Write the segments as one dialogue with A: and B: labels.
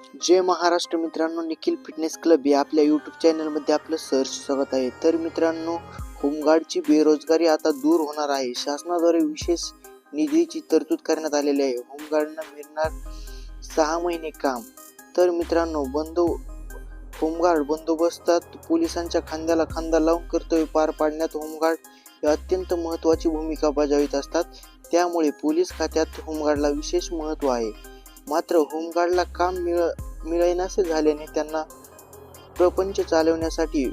A: जय महाराष्ट्र मित्रांनो Nikhil fitness club या आपल्या यूट्यूब चॅनलमध्ये आपलं सहर्ष स्वागत आहे. तर मित्रांनो होमगार्डची बेरोजगारी आता दूर होणार आहे. शासनाद्वारे विशेष निधीची तरतूद करण्यात आलेली आहे. होमगार्डना मिळणार सहा महिने काम. तर मित्रांनो बंदो होमगार्ड बंदोबस्तात पोलिसांच्या खांद्याला खांदा लावून कर्तव्य पार पाडण्यात होमगार्ड हे अत्यंत महत्त्वाची भूमिका बजावित असतात. त्यामुळे पोलीस खात्यात होमगार्डला विशेष महत्त्व आहे. मात्र होमगार्डला काम मिळ मिळेनासे झाल्याने त्यांना प्रपंच चालवण्यासाठी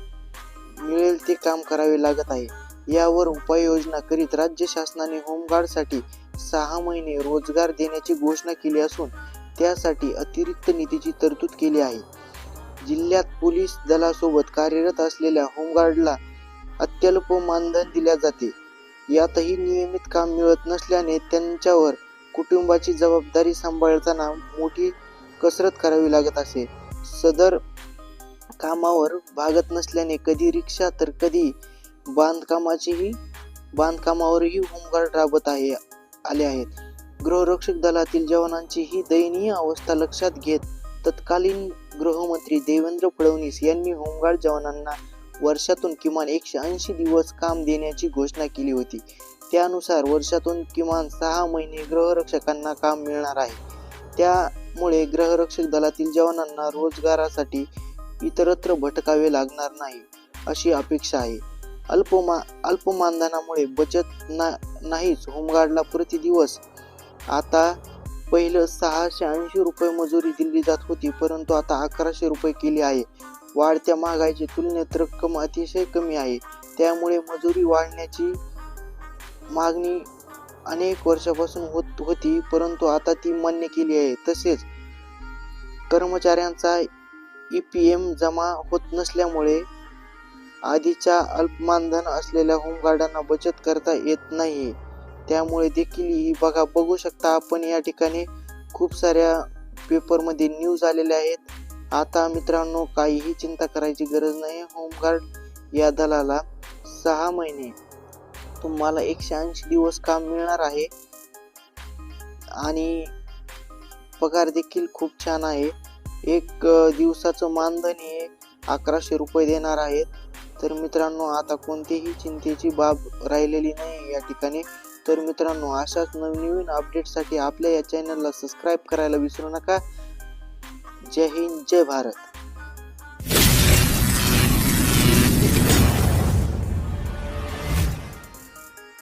A: मिळेल ते काम करावे लागत आहे. यावर उपाययोजना करीत राज्य शासनाने होमगार्डसाठी सहा महिने रोजगार देण्याची घोषणा केली असून त्यासाठी अतिरिक्त निधीची तरतूद केली आहे. जिल्ह्यात पोलीस दलासोबत कार्यरत असलेल्या होमगार्डला अत्यल्प मानधन दिल्या जाते. यातही नियमित काम मिळत नसल्याने त्यांच्यावर कुटुंबाची जबाबदारी सांभाळताना मोठी कसरत करावी लागत असे. सदर कामावर भागत नसल्याने कधी रिक्षा तर कधी बांधकामाचीही बांधकामावरही होमगार्ड राबत आहे आले आहेत. गृहरक्षक दलातील जवानांची ही दयनीय अवस्था लक्षात घेत तत्कालीन गृहमंत्री देवेंद्र फडणवीस यांनी होमगार्ड जवानांना वर्षातून किमान एकशे ऐंशी दिवस काम देण्याची घोषणा केली होती. त्यानुसार वर्षातून किमान सहा महिने ग्रहरक्षकांना काम मिळणार आहे. त्यामुळे ग्रहरक्षक दलातील जवानांना रोजगारासाठी इतरत्र भटकावे लागणार नाही अशी अपेक्षा आहे. अल्पमा अल्पमानधनामुळे बचत ना नाहीच होमगार्डला प्रति दिवस आता पहिलं सहाशे ऐंशी रुपये मजुरी दिली जात होती परंतु आता अकराशे रुपये केली आहे. वाढत्या महागाईची तुलनेत रक्कम अतिशय कमी आहे. त्यामुळे मजुरी वाढण्याची मागणी अनेक वर्षापासून होत होती परंतु आता ती मान्य केली आहे. तसेच कर्मचाऱ्यांचा ई पी एम जमा होत नसल्यामुळे आधीच्या अल्पमानधन असलेल्या होमगार्डांना बचत करता येत नाही. त्यामुळे देखील ही बघा बघू शकता आपण या ठिकाणी खूप साऱ्या पेपरमध्ये न्यूज आलेल्या आहेत. आता मित्रांनो काहीही चिंता करायची गरज नाही. होमगार्ड या दलाला सहा महिने तुम्हाला एकशे ऐंशी दिवस काम मिळणार आहे. आणि पगार देखील खूप छान आहे. एक दिवसाचं मानधन हे अकराशे रुपये देणार आहेत तर मित्रांनो आता कोणतीही चिंतेची बाब राहिलेली नाही या ठिकाणी. तर मित्रांनो अशाच नवनवीन अपडेटसाठी आपल्या या चॅनलला सबस्क्राईब करायला विसरू नका. जय हिंद जय भारत.